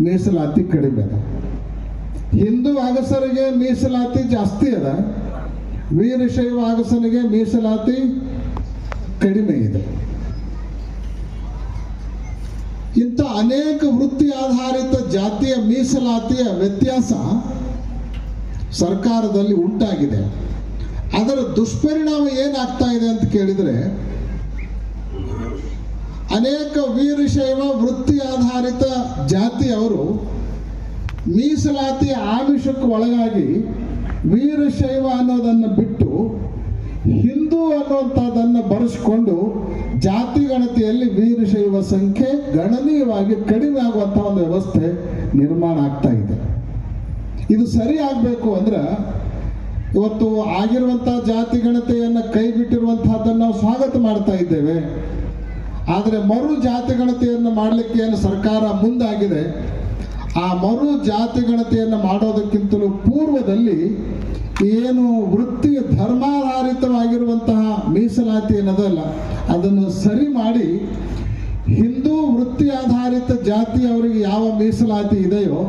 ಮೀಸಲಾತಿ ಕಡಿಮೆ ಅದ. ಹಿಂದೂ ಅಗಸರಿಗೆ ಮೀಸಲಾತಿ ಜಾಸ್ತಿ ಅದ. ವೀರಶೈವ ಅಗಸನಿಗೆ ಮೀಸಲಾತಿ ಕಡಿಮೆ ಇದೆ. ಇಂಥ ಅನೇಕ ವೃತ್ತಿ ಆಧಾರಿತ ಜಾತಿಯ ಮೀಸಲಾತಿಯ ವ್ಯತ್ಯಾಸ ಸರ್ಕಾರದಲ್ಲಿ ಉಂಟಾಗಿದೆ. ಅದರ ದುಷ್ಪರಿಣಾಮ ಏನಾಗ್ತಾ ಇದೆ ಅಂತ ಕೇಳಿದರೆ, ಅನೇಕ ವೀರಶೈವ ವೃತ್ತಿ ಆಧಾರಿತ ಜಾತಿಯವರು ಮೀಸಲಾತಿ ಆಮಿಷಕ್ಕೆ ಒಳಗಾಗಿ ವೀರಶೈವ ಅನ್ನೋದನ್ನು ಬಿಟ್ಟು ಹಿಂದೂ ಅನ್ನುವಂಥದ್ದನ್ನು ಬರೆಸ್ಕೊಂಡು ಜಾತಿ ಗಣತಿಯಲ್ಲಿ ವೀರಶೈವ ಸಂಖ್ಯೆ ಗಣನೀಯವಾಗಿ ಕಡಿಮೆ ಆಗುವಂತಹ ಒಂದು ವ್ಯವಸ್ಥೆ ನಿರ್ಮಾಣ ಆಗ್ತಾ ಇದೆ. ಇದು ಸರಿ ಆಗಬೇಕು ಅಂದ್ರೆ ಇವತ್ತು ಆಗಿರುವಂತಹ ಜಾತಿ ಗಣತೆಯನ್ನು ಕೈ ಬಿಟ್ಟಿರುವಂತಹದ್ದನ್ನು ನಾವು ಸ್ವಾಗತ ಮಾಡ್ತಾ ಇದ್ದೇವೆ. ಆದರೆ ಮರು ಜಾತಿ ಗಣತೆಯನ್ನು ಮಾಡಲಿಕ್ಕೆ ಏನು ಸರ್ಕಾರ ಮುಂದಾಗಿದೆ. ಆ ಮರು ಜಾತಿ ಗಣತೆಯನ್ನು ಮಾಡೋದಕ್ಕಿಂತಲೂ ಪೂರ್ವದಲ್ಲಿ ಏನು ವೃತ್ತಿ ಧರ್ಮಾಧಾರಿತವಾಗಿರುವಂತಹ ಮೀಸಲಾತಿ ಅಲ್ಲ, ಅದನ್ನು ಸರಿ ಮಾಡಿ ಹಿಂದೂ ವೃತ್ತಿ ಆಧಾರಿತ ಜಾತಿ ಅವರಿಗೆ ಯಾವ ಮೀಸಲಾತಿ ಇದೆಯೋ,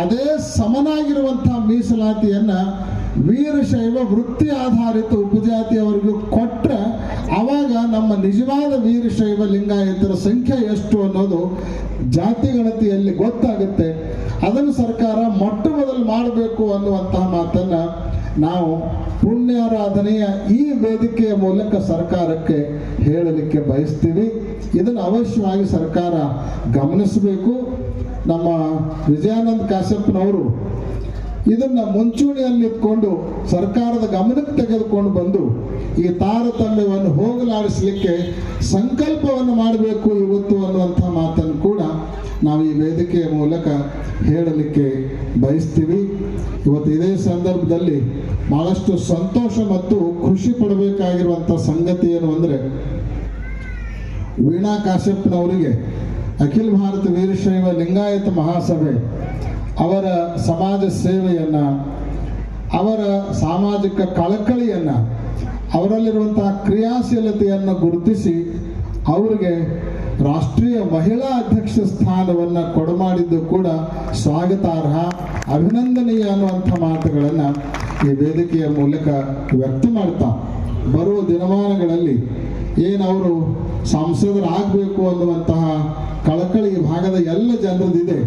ಅದೇ ಸಮನಾಗಿರುವಂತಹ ಮೀಸಲಾತಿಯನ್ನ ವೀರಶೈವ ವೃತ್ತಿ ಆಧಾರಿತ ಉಪಜಾತಿಯವರಿಗೂ ಕೊಟ್ಟರೆ ಅವಾಗ ನಮ್ಮ ನಿಜವಾದ ವೀರಶೈವ ಲಿಂಗಾಯತರ ಸಂಖ್ಯೆ ಎಷ್ಟು ಅನ್ನೋದು ಜಾತಿ ಗಣತಿಯಲ್ಲಿ ಗೊತ್ತಾಗುತ್ತೆ. ಅದನ್ನು ಸರ್ಕಾರ ಮೊಟ್ಟ ಮೊದಲು ಮಾಡಬೇಕು ಅನ್ನುವಂತಹ ಮಾತನ್ನು ನಾವು ಪುಣ್ಯಾರಾಧನೆಯ ಈ ವೇದಿಕೆಯ ಮೂಲಕ ಸರ್ಕಾರಕ್ಕೆ ಹೇಳಲಿಕ್ಕೆ ಬಯಸ್ತೀವಿ. ಇದನ್ನು ಅವಶ್ಯವಾಗಿ ಸರ್ಕಾರ ಗಮನಿಸಬೇಕು. ನಮ್ಮ ವಿಜಯಾನಂದ್ ಕಾಶ್ಯಪ್ನವರು ಇದನ್ನು ಮುಂಚೂಣಿಯಲ್ಲಿಟ್ಕೊಂಡು ಸರ್ಕಾರದ ಗಮನಕ್ಕೆ ತೆಗೆದುಕೊಂಡು ಬಂದು ಈ ತಾರತಮ್ಯವನ್ನು ಹೋಗಲಾಡಿಸಲಿಕ್ಕೆ ಸಂಕಲ್ಪವನ್ನು ಮಾಡಬೇಕು ಇವತ್ತು ಅನ್ನುವಂಥ ಮಾತನ್ನು ಕೂಡ ನಾವು ಈ ವೇದಿಕೆಯ ಮೂಲಕ ಹೇಳಲಿಕ್ಕೆ ಬಯಸ್ತೀವಿ. ಇವತ್ತು ಇದೇ ಸಂದರ್ಭದಲ್ಲಿ ಬಹಳಷ್ಟು ಸಂತೋಷ ಮತ್ತು ಖುಷಿ ಪಡಬೇಕಾಗಿರುವಂಥ ಸಂಗತಿ ಏನು ಅಂದರೆ, ವೀಣಾ ಕಾಶ್ಯಪ್ನವರಿಗೆ ಅಖಿಲ ಭಾರತ ವೀರಶೈವ ಲಿಂಗಾಯತ ಮಹಾಸಭೆ ಅವರ ಸಮಾಜ ಸೇವೆಯನ್ನು, ಅವರ ಸಾಮಾಜಿಕ ಕಳಕಳಿಯನ್ನು, ಅವರಲ್ಲಿರುವಂತಹ ಕ್ರಿಯಾಶೀಲತೆಯನ್ನು ಗುರುತಿಸಿ ಅವರಿಗೆ ರಾಷ್ಟ್ರೀಯ ಮಹಿಳಾ ಅಧ್ಯಕ್ಷ ಸ್ಥಾನವನ್ನು ಕೊಡಮಾಡಿದ್ದು ಕೂಡ ಸ್ವಾಗತಾರ್ಹ, ಅಭಿನಂದನೀಯ ಅನ್ನುವಂಥ ಮಾತುಗಳನ್ನು ಈ ವೇದಿಕೆಯ ಮೂಲಕ ವ್ಯಕ್ತ ಮಾಡ್ತಾ ಬರುವ ದಿನಮಾನಗಳಲ್ಲಿ ಏನು ಅವರು ಸಂಸದರಾಗಬೇಕು ಅನ್ನುವಂತಹ ಕಳಕಳಿ ಭಾಗದ ಎಲ್ಲ ಜನರದಿದೆ,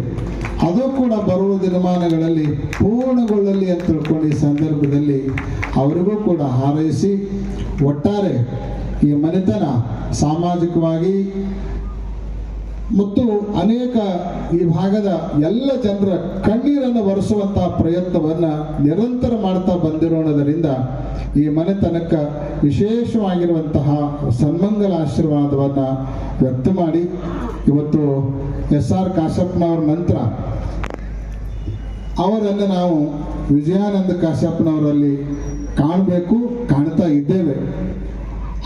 ಅದು ಕೂಡ ಬರುವ ದಿನಮಾನಗಳಲ್ಲಿ ಪೂರ್ಣಗೊಳ್ಳಲಿ ಅಂತ ತಿಳ್ಕೊಂಡು ಈ ಸಂದರ್ಭದಲ್ಲಿ ಅವರಿಗೂ ಕೂಡ ಹಾರೈಸಿ, ಒಟ್ಟಾರೆ ಈ ಮನೆತನ ಸಾಮಾಜಿಕವಾಗಿ ಮತ್ತು ಅನೇಕ ಈ ಭಾಗದ ಎಲ್ಲ ಜನರ ಕಣ್ಣೀರನ್ನು ಒರೆಸುವಂತಹ ಪ್ರಯತ್ನವನ್ನು ನಿರಂತರ ಮಾಡ್ತಾ ಬಂದಿರೋಣದರಿಂದ ಈ ಮನೆತನಕ್ಕೆ ವಿಶೇಷವಾಗಿರುವಂತಹ ಸನ್ಮಂಗಲ ಆಶೀರ್ವಾದವನ್ನು ವ್ಯಕ್ತ ಮಾಡಿ. ಇವತ್ತು ಎಸ್ ಆರ್ ಕಾಶಪ್ಪನವ್ರ ನಂತರ ಅವರನ್ನು ನಾವು ವಿಜಯಾನಂದ ಕಾಶ್ಯಪ್ಪನವರಲ್ಲಿ ಕಾಣಬೇಕು, ಕಾಣ್ತಾ ಇದ್ದೇವೆ.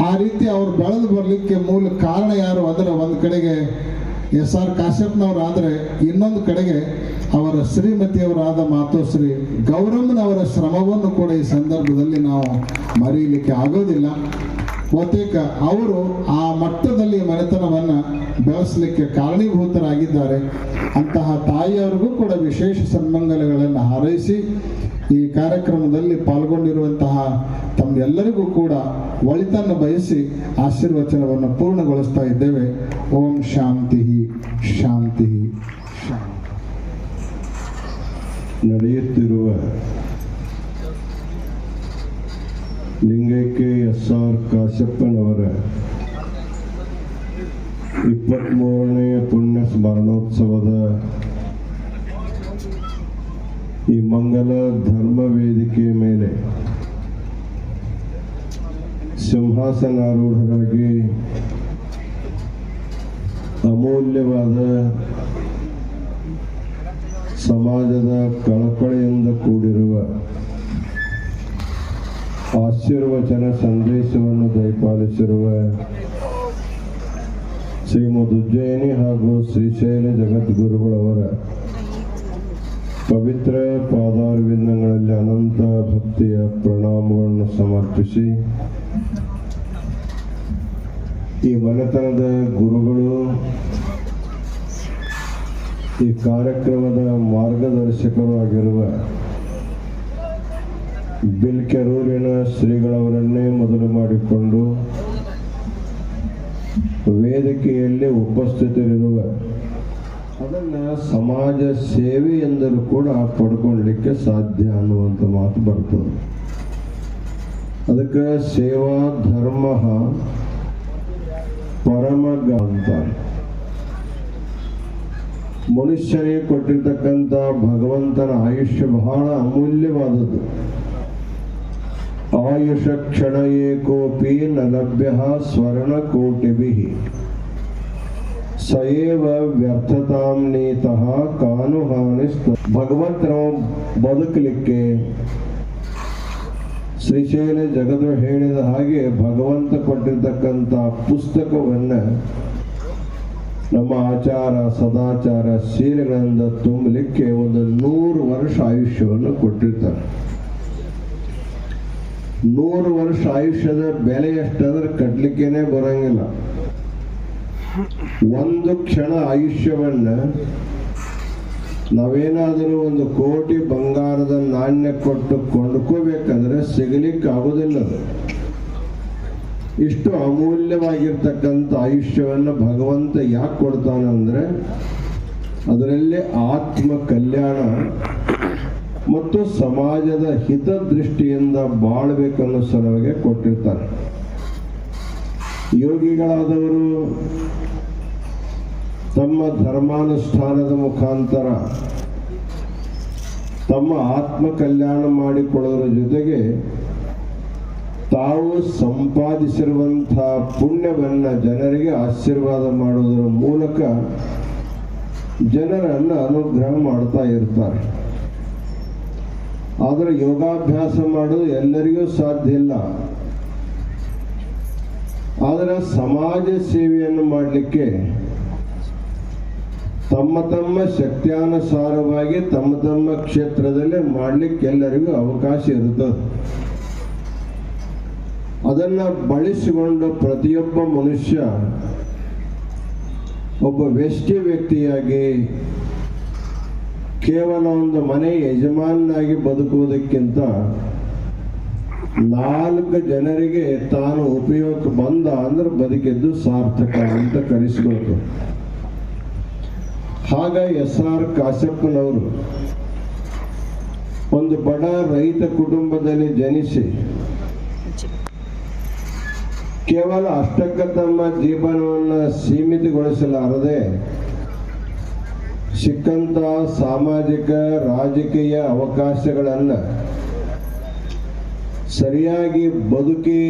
ಆ ರೀತಿ ಅವರು ಬೆಳೆದು ಬರಲಿಕ್ಕೆ ಮೂಲ ಕಾರಣ ಯಾರು ಅದರ ಒಂದು ಕಡೆಗೆ ಎಸ್ ಆರ್ ಕಾಶ್ಯಪ್ನವರು ಆದರೆ ಇನ್ನೊಂದು ಕಡೆಗೆ ಅವರ ಶ್ರೀಮತಿಯವರಾದ ಮಾತೋಶ್ರೀ ಗೌರಮ್ಮನವರ ಶ್ರಮವನ್ನು ಕೂಡ ಈ ಸಂದರ್ಭದಲ್ಲಿ ನಾವು ಮರೆಯಲಿಕ್ಕೆ ಆಗೋದಿಲ್ಲ. ಬಹುತೇಕ ಅವರು ಆ ಮಟ್ಟದಲ್ಲಿ ಮನೆತನವನ್ನು ಬೆಳೆಸಲಿಕ್ಕೆ ಕಾರಣೀಭೂತರಾಗಿದ್ದಾರೆ. ಅಂತಹ ತಾಯಿಯವರಿಗೂ ಕೂಡ ವಿಶೇಷ ಸನ್ಮಂಗಲಗಳನ್ನು ಹಾರೈಸಿ ಈ ಕಾರ್ಯಕ್ರಮದಲ್ಲಿ ಪಾಲ್ಗೊಂಡಿರುವಂತಹ ತಮ್ಮೆಲ್ಲರಿಗೂ ಕೂಡ ಒಳಿತನ್ನು ಬಯಸಿ ಆಶೀರ್ವಚನವನ್ನು ಪೂರ್ಣಗೊಳಿಸ್ತಾ ಇದ್ದೇವೆ. ಓಂ ಶಾಂತಿ. ಶಾಂತಿ. ಶಾಂತಿ
ನಡೆಯುತ್ತಿರುವ ಲಿಂಗೈಕ್ಯ ಎಸ್ ಆರ್ ಕಾಶ್ಯಪ್ಪನವರ ಇಪ್ಪತ್ತ್ಮೂರನೆಯ ಪುಣ್ಯ ಸ್ಮರಣೋತ್ಸವದ ಈ ಮಂಗಲ ಧರ್ಮ ವೇದಿಕೆಯ ಮೇಲೆ ಸಿಂಹಾಸನಾರೂಢರಾಗಿ ಅಮೂಲ್ಯವಾದ ಸಮಾಜದ ಕಳಕಳಿಯಿಂದ ಕೂಡಿರುವ ಆಶೀರ್ವಚನ ಸಂದೇಶವನ್ನು ದಯಪಾಲಿಸಿರುವ ಶ್ರೀಮದ್ ಉಜ್ಜಯಿನಿ ಹಾಗೂ ಶ್ರೀಶೈಲ ಜಗದ್ಗುರುಗಳವರ ಪವಿತ್ರ ಪಾದಾರ್ವಿಂದಗಳಲ್ಲಿ ಅನಂತ ಭಕ್ತಿಯ ಪ್ರಣಾಮಗಳನ್ನು ಸಮರ್ಪಿಸಿ ಈ ಮನೆತನದ ಗುರುಗಳು, ಈ ಕಾರ್ಯಕ್ರಮದ ಮಾರ್ಗದರ್ಶಕರು ಆಗಿರುವ ಬಿಲ್ಕೆರೂರಿನ ಶ್ರೀಗಳವರನ್ನೇ ಮೊದಲು ಮಾಡಿಕೊಂಡು ವೇದಿಕೆಯಲ್ಲಿ ಉಪಸ್ಥಿತರಿರುವ ಅದನ್ನು ಸಮಾಜ ಸೇವೆ ಎಂದರೂ ಕೂಡ ಪಡ್ಕೊಳ್ಳಿಕ್ಕೆ ಸಾಧ್ಯ ಅನ್ನುವಂಥ ಮಾತು ಬರ್ತದೆ. ಅದಕ್ಕೆ ಸೇವಾ ಧರ್ಮ ಪರಮಗ ಅಂತಾರೆ ಮನುಷ್ಯನಿಗೆ ಕೊಟ್ಟಿರ್ತಕ್ಕಂಥ ಭಗವಂತನ ಆಯುಷ್ಯ ಬಹಳ ಅಮೂಲ್ಯವಾದದ್ದು ಆಯುಷ ಕ್ಷಣ ಏಕೋಪಿ ನ ಲಭ್ಯ ಸ್ವರ್ಣ ಕೋಟಿಭಿ ಸಯೇವ ವ್ಯರ್ಥತಾಂ ನೀತಃ ಕಾನು ಹಾನಿಸ್ತ ಭಗವಂತನ ಬದುಕಲಿಕ್ಕೆ ಶ್ರೀಶೈಲ ಜಗದು ಹೇಳಿದ ಹಾಗೆ ಭಗವಂತ ಕೊಟ್ಟಿರ್ತಕ್ಕಂಥ ಪುಸ್ತಕವನ್ನ ನಮ್ಮ ಆಚಾರ, ಸದಾಚಾರ ಶೀಲಗಳಿಂದ ತುಂಬಲಿಕ್ಕೆ ಒಂದು ನೂರು ವರ್ಷ ಆಯುಷ್ಯವನ್ನು ಕೊಟ್ಟಿರ್ತಾರೆ. ನೂರು ವರ್ಷ ಆಯುಷ್ಯದ ಬೆಲೆ ಎಷ್ಟಾದ್ರೆ ಕಟ್ಲಿಕ್ಕೇನೆ ಬರಂಗಿಲ್ಲ. ಒಂದು ಕ್ಷಣ ಆಯುಷ್ಯವನ್ನ ನಾವೇನಾದರೂ ಒಂದು ಕೋಟಿ ಬಂಗಾರದ ನಾಣ್ಯ ಕೊಟ್ಟು ಕೊಂಡ್ಕೋಬೇಕಂದ್ರೆ ಸಿಗಲಿಕ್ಕೆ ಆಗೋದಿಲ್ಲ ಇಷ್ಟು ಅಮೂಲ್ಯವಾಗಿರ್ತಕ್ಕಂಥ ಆಯುಷ್ಯವನ್ನು ಭಗವಂತ ಯಾಕೆ ಕೊಡ್ತಾನೆ ಅಂದರೆ ಅದರಲ್ಲಿ ಆತ್ಮ ಕಲ್ಯಾಣ ಮತ್ತು ಸಮಾಜದ ಹಿತದೃಷ್ಟಿಯಿಂದ ಬಾಳ್ಬೇಕನ್ನೋ ಸಲುವಾಗಿ ಕೊಟ್ಟಿರ್ತಾರೆ ಯೋಗಿಗಳಾದವರು ತಮ್ಮ ಧರ್ಮಾನುಷ್ಠಾನದ ಮುಖಾಂತರ ತಮ್ಮ ಆತ್ಮ ಕಲ್ಯಾಣ ಮಾಡಿಕೊಳ್ಳೋದ್ರ ಜೊತೆಗೆ ತಾವು ಸಂಪಾದಿಸಿರುವಂತಹ ಪುಣ್ಯವನ್ನು ಜನರಿಗೆ ಆಶೀರ್ವಾದ ಮಾಡುವುದರ ಮೂಲಕ ಜನರನ್ನು ಅನುಗ್ರಹ ಮಾಡ್ತಾ ಇರ್ತಾರೆ. ಆದರೆ ಯೋಗಾಭ್ಯಾಸ ಮಾಡೋದು ಎಲ್ಲರಿಗೂ ಸಾಧ್ಯ ಇಲ್ಲ. ಆದರೆ ಸಮಾಜ ಸೇವೆಯನ್ನು ಮಾಡಲಿಕ್ಕೆ ತಮ್ಮ ತಮ್ಮ ಶಕ್ತಿಯಾನುಸಾರವಾಗಿ ತಮ್ಮ ತಮ್ಮ ಕ್ಷೇತ್ರದಲ್ಲಿ ಮಾಡಲಿಕ್ಕೆ ಎಲ್ಲರಿಗೂ ಅವಕಾಶ ಇರುತ್ತದೆ. ಅದನ್ನ ಬಳಸಿಕೊಂಡು ಪ್ರತಿಯೊಬ್ಬ ಮನುಷ್ಯ ಒಬ್ಬ ವ್ಯಷ್ಟಿ ವ್ಯಕ್ತಿಯಾಗಿ ಕೇವಲ ಒಂದು ಮನೆ ಯಜಮಾನನಾಗಿ ಬದುಕುವುದಕ್ಕಿಂತ ನಾಲ್ಕು ಜನರಿಗೆ ತಾನು ಉಪಯೋಗಕ್ಕೆ ಬಂದ ಅಂದ್ರೆ ಬದುಕಿದ್ದು ಸಾರ್ಥಕ ಅಂತ ಕರೆಸಿಕೊಳ್ತು ಹಾಗ ಎಸ್ ಆರ್ ಕಾಶಪ್ಪನವರು ಒಂದು ಬಡ ರೈತ ಕುಟುಂಬದಲ್ಲಿ ಜನಿಸಿ ಕೇವಲ ಅಷ್ಟಕ್ಕ ತಮ್ಮ ಜೀವನವನ್ನು ಸೀಮಿತಗೊಳಿಸಲಾರದೆ ಸಿಕ್ಕಂತ ಸಾಮಾಜಿಕ, ರಾಜಕೀಯ ಅವಕಾಶಗಳನ್ನು ಸರಿಯಾಗಿ ಬದುಕಿ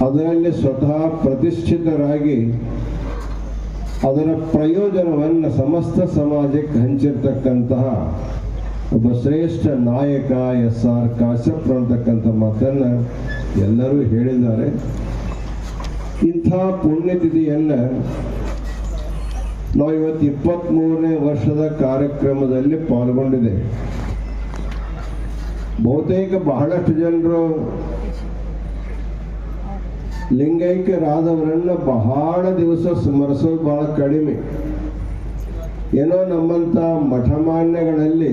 ಅದರಲ್ಲಿ ಸ್ವತಃ ಪ್ರತಿಷ್ಠಿತರಾಗಿ ಅದರ ಪ್ರಯೋಜನವನ್ನ ಸಮಸ್ತ ಸಮಾಜಕ್ಕೆ ಹಂಚಿರ್ತಕ್ಕಂತಹ ಒಬ್ಬ ಶ್ರೇಷ್ಠ ನಾಯಕ ಎಸ್ ಆರ್ ಕಾಶ್ಯಪ್ ಅಂತಕ್ಕಂಥ ಮಾತನ್ನು ಎಲ್ಲರೂ ಹೇಳಿದ್ದಾರೆ. ಇಂಥ ಪುಣ್ಯತಿಥಿಯನ್ನ ನಾವು ಇವತ್ತು ಇಪ್ಪತ್ತ್ಮೂರನೇ ವರ್ಷದ ಕಾರ್ಯಕ್ರಮದಲ್ಲಿ ಪಾಲ್ಗೊಂಡಿದೆ ಬಹುತೇಕ ಬಹಳಷ್ಟು ಜನರು ಲಿಂಗೈಕ್ಯರಾದವರನ್ನ ಬಹಳ ದಿವಸ ಸ್ಮರಿಸೋದು ಬಹಳ ಕಡಿಮೆ. ಏನೋ ನಮ್ಮಂಥ ಮಠಮಾನ್ಯಗಳಲ್ಲಿ,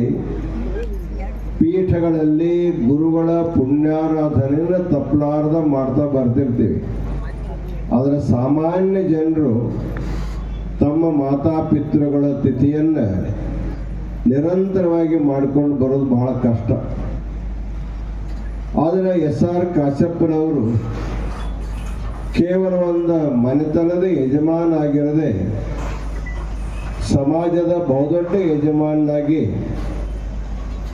ಪೀಠಗಳಲ್ಲಿ ಗುರುಗಳ ಪುಣ್ಯಾರಾಧನೆಯನ್ನು ತಪ್ಪಲಾರ್ದ ಮಾಡ್ತಾ ಬರ್ತಿರ್ತೀವಿ. ಆದರೆ ಸಾಮಾನ್ಯ ಜನರು ತಮ್ಮ ಮಾತಾಪಿತೃಗಳ ತಿಥಿಯನ್ನು ನಿರಂತರವಾಗಿ ಮಾಡ್ಕೊಂಡು ಬರೋದು ಬಹಳ ಕಷ್ಟ. ಆದರೆ ಎಸ್ ಆರ್ ಕಾಶಪ್ಪನವರು ಕೇವಲ ಒಂದು ಮನೆತನದ ಯಜಮಾನ ಆಗಿರದೆ ಸಮಾಜದ ಬಹುದೊಡ್ಡ ಯಜಮಾನಾಗಿ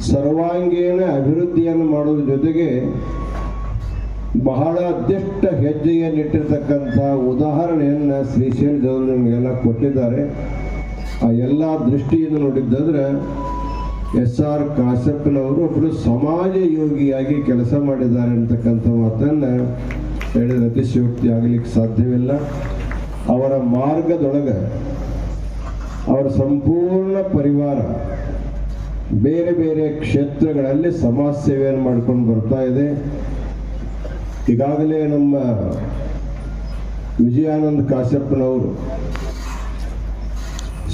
ಸರ್ವಾಂಗೀಣ ಅಭಿವೃದ್ಧಿಯನ್ನು ಮಾಡುವ ಜೊತೆಗೆ ಬಹಳ ದಿಷ್ಟ ಹೆಜ್ಜೆಯನ್ನಿಟ್ಟಿರ್ತಕ್ಕಂಥ ಉದಾಹರಣೆಯನ್ನು ಶ್ರೀಶೈಲದವರು ನಿಮಗೆಲ್ಲ ಕೊಟ್ಟಿದ್ದಾರೆ. ಆ ಎಲ್ಲ ದೃಷ್ಟಿಯಿಂದ ನೋಡಿದ್ದಾದ್ರೆ ಎಸ್ ಆರ್ ಕಾಸಪ್ಪನವರು ಒಬ್ಬರು ಸಮಾಜ ಯೋಗಿಯಾಗಿ ಕೆಲಸ ಮಾಡಿದ್ದಾರೆ ಅಂತಕ್ಕಂಥ ಮಾತನ್ನು ಹೇಳಿದ್ರೆ ಅತಿಶಯೋಕ್ತಿ ಆಗಲಿಕ್ಕೆ ಸಾಧ್ಯವಿಲ್ಲ. ಅವರ ಮಾರ್ಗದೊಳಗೆ ಅವರ ಸಂಪೂರ್ಣ ಪರಿವಾರ ಬೇರೆ ಬೇರೆ ಕ್ಷೇತ್ರಗಳಲ್ಲಿ ಸಮಾಜ ಸೇವೆಯನ್ನು ಮಾಡ್ಕೊಂಡು ಬರ್ತಾ ಇದೆ. ಈಗಾಗಲೇ ನಮ್ಮ ವಿಜಯಾನಂದ ಕಾಶ್ಯಪ್ಪನವರು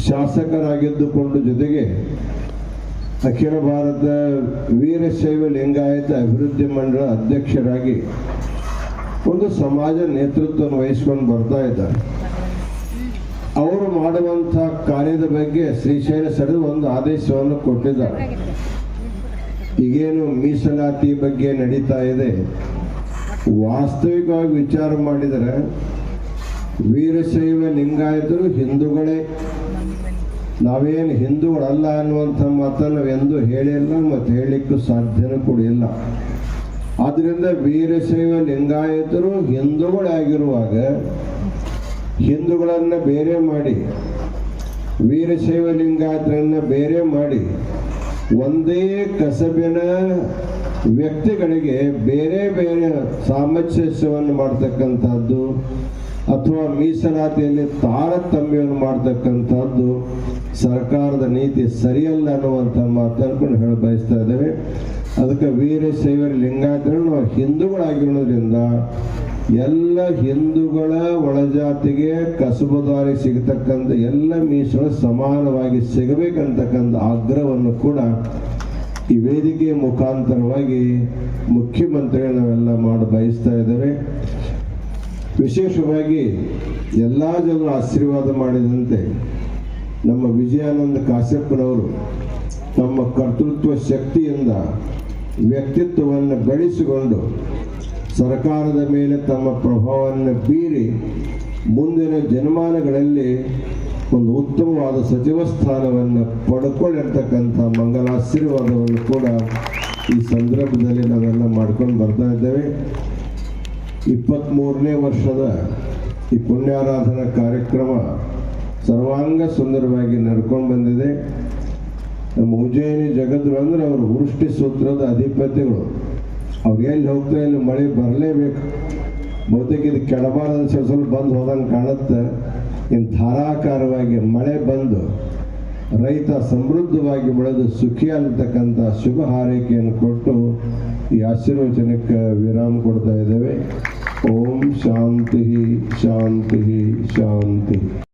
ಶಾಸಕರಾಗಿದ್ದುಕೊಂಡು ಜೊತೆಗೆ ಅಖಿಲ ಭಾರತ ವೀರಶೈವ ಲಿಂಗಾಯತ ಅಭಿವೃದ್ಧಿ ಮಂಡಳ ಅಧ್ಯಕ್ಷರಾಗಿ ಒಂದು ಸಮಾಜ ನೇತೃತ್ವವನ್ನು ವಹಿಸ್ಕೊಂಡು ಬರ್ತಾ ಇದ್ದಾರೆ. ಅವರು ಮಾಡುವಂಥ ಕಾರ್ಯದ ಬಗ್ಗೆ ಶ್ರೀಶೈಲ ಸಡೆದು ಒಂದು ಆದೇಶವನ್ನು ಕೊಟ್ಟಿದ್ದಾರೆ. ಈಗೇನು ಮೀಸಲಾತಿ ಬಗ್ಗೆ ನಡೀತಾ ಇದೆ. ವಾಸ್ತವಿಕವಾಗಿ ವಿಚಾರ ಮಾಡಿದರೆ ವೀರಶೈವ ಲಿಂಗಾಯತರು ಹಿಂದೂಗಳೇ. ನಾವೇನು ಹಿಂದೂಗಳಲ್ಲ ಅನ್ನುವಂಥ ಮಾತನ್ನು ಎಂದು ಹೇಳಿಲ್ಲ, ಮತ್ತು ಹೇಳಲಿಕ್ಕೂ ಸಾಧ್ಯನೂ ಕೂಡ ಇಲ್ಲ. ಆದ್ದರಿಂದ ವೀರಶೈವ ಲಿಂಗಾಯತರು ಹಿಂದೂಗಳಾಗಿರುವಾಗ ಹಿಂದೂಗಳನ್ನು ಬೇರೆ ಮಾಡಿ ವೀರಶೈವ ಲಿಂಗಾಯತರನ್ನ ಬೇರೆ ಮಾಡಿ ಒಂದೇ ಕಸಬಿನ ವ್ಯಕ್ತಿಗಳಿಗೆ ಬೇರೆ ಬೇರೆ ಸಾಮಂಜಸ್ಯವನ್ನು ಮಾಡ್ತಕ್ಕಂಥದ್ದು ಅಥವಾ ಮೀಸಲಾತಿಯಲ್ಲಿ ತಾರತಮ್ಯವನ್ನು ಮಾಡ್ತಕ್ಕಂಥದ್ದು ಸರ್ಕಾರದ ನೀತಿ ಸರಿಯಲ್ಲ ಅನ್ನುವಂಥ ಮಾತನ್ನು ಹೇಳ ಬಯಸ್ತಾ ಇದ್ದೇವೆ. ಅದಕ್ಕೆ ವೀರಶೈವರ ಲಿಂಗಾಯತರು ನಾವು ಹಿಂದೂಗಳಾಗಿರೋದ್ರಿಂದ ಎಲ್ಲ ಹಿಂದೂಗಳ ಒಳಜಾತಿಗೆ ಕಸುಬುದಾರಿ ಸಿಗತಕ್ಕಂಥ ಎಲ್ಲ ಮೀಸಲು ಸಮಾನವಾಗಿ ಸಿಗಬೇಕಂತಕ್ಕಂಥ ಆಗ್ರಹವನ್ನು ಕೂಡ ಈ ವೇದಿಕೆಯ ಮುಖಾಂತರವಾಗಿ ಮುಖ್ಯಮಂತ್ರಿ ನಾವೆಲ್ಲ ಮಾಡಿ ಬಯಸ್ತಾ ಇದ್ದೇವೆ. ವಿಶೇಷವಾಗಿ ಎಲ್ಲ ಜನರು ಆಶೀರ್ವಾದ ಮಾಡಿದಂತೆ ನಮ್ಮ ವಿಜಯಾನಂದ ಕಾಶ್ಯಪ್ಪನವರು ತಮ್ಮ ಕರ್ತೃತ್ವ ಶಕ್ತಿಯಿಂದ ವ್ಯಕ್ತಿತ್ವವನ್ನು ಬೆಳೆಸಿಕೊಂಡು ಸರ್ಕಾರದ ಮೇಲೆ ತಮ್ಮ ಪ್ರಭಾವವನ್ನು ಬೀರಿ ಮುಂದಿನ ಜನಮಾನಗಳಲ್ಲಿ ಒಂದು ಉತ್ತಮವಾದ ಸಚಿವ ಸ್ಥಾನವನ್ನು ಪಡ್ಕೊಂಡಿರ್ತಕ್ಕಂಥ ಮಂಗಲಾಶೀರ್ವಾದವನ್ನು ಕೂಡ ಈ ಸಂದರ್ಭದಲ್ಲಿ ನಾವೆಲ್ಲ ಮಾಡ್ಕೊಂಡು ಬರ್ತಾ ಇದ್ದೇವೆ. ಇಪ್ಪತ್ತ್ಮೂರನೇ ವರ್ಷದ ಈ ಪುಣ್ಯಾರಾಧನಾ ಕಾರ್ಯಕ್ರಮ ಸರ್ವಾಂಗ ಸುಂದರವಾಗಿ ನಡ್ಕೊಂಡು ಬಂದಿದೆ. ನಮ್ಮ ಉಜ್ಜಯಿನಿ ಜಗದ್ರು ಅಂದ್ರೆ ಅವರು ವೃಷ್ಟಿ ಸೂತ್ರದ ಅಧಿಪತಿಗಳು. ಅವ್ರು ಎಲ್ಲಿ ಹೋಗ್ತಾರೆ ಇಲ್ಲಿ ಮಳೆ ಬರಲೇಬೇಕು. ಬಹುತೇಕ ಇದು ಕೆಡಬಾರದ ಸ್ವಲ್ಪ ಬಂದು ಹೋದಂಗೆ ಕಾಣುತ್ತೆ. ಇನ್ನು ಧಾರಾಕಾರವಾಗಿ ಮಳೆ ಬಂದು ರೈತ ಸಮೃದ್ಧವಾಗಿ ಬೆಳೆದು ಸುಖಿ ಅಂತಕ್ಕಂಥ ಶುಭ ಹಾರೈಕೆಯನ್ನು ಕೊಟ್ಟು ಈ ಆಶೀರ್ವಚನಕ್ಕೆ ವಿರಾಮ ಕೊಡ್ತಾ ಇದ್ದೇವೆ. ಓಂ ಶಾಂತಿ ಶಾಂತಿ ಶಾಂತಿ.